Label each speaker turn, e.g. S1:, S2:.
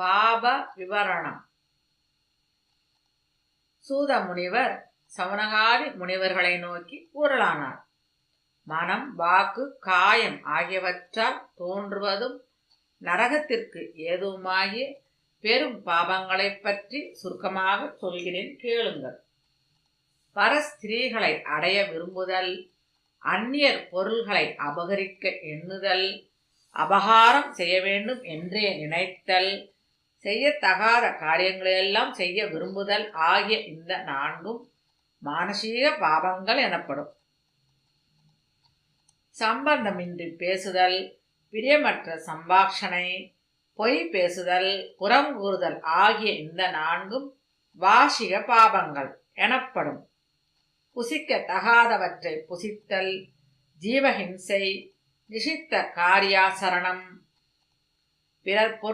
S1: பாப விவரணம். சூத முனிவர் சவுனகாதி முனிவர்களை நோக்கி கூறலானார் மனம் வாக்கு காயம் ஆகியவற்றால் தோன்றுவதும் நரகத்திற்கு ஏதுமாகிய பெரும் பாபங்களைப் பற்றி சுருக்கமாக சொல்கிறேன் கேளுங்கள். பரஸ்திரீகளை அடைய விரும்புதல் அந்நியர் பொருள்களை அபகரிக்க எண்ணுதல் அபகாரம் செய்ய வேண்டும் என்றே நினைத்தல் செய்யத்தகாத காரியங்களையெல்லாம் செய்ய விரும்புதல் ஆகிய இந்த நான்கும் மானசீக பாவங்கள் எனப்படும். சம்பந்தமின்றி பேசுதல் பிரியமற்ற சம்பாஷணை பொய் பேசுதல் புறம் கூறுதல் ஆகிய இந்த நான்கும் வாசிக பாபங்கள் எனப்படும். புசிக்க தகாதவற்றை புசித்தல் ஜீவஹிம்சை நிஷித்த காரியாசரணம் பிறர்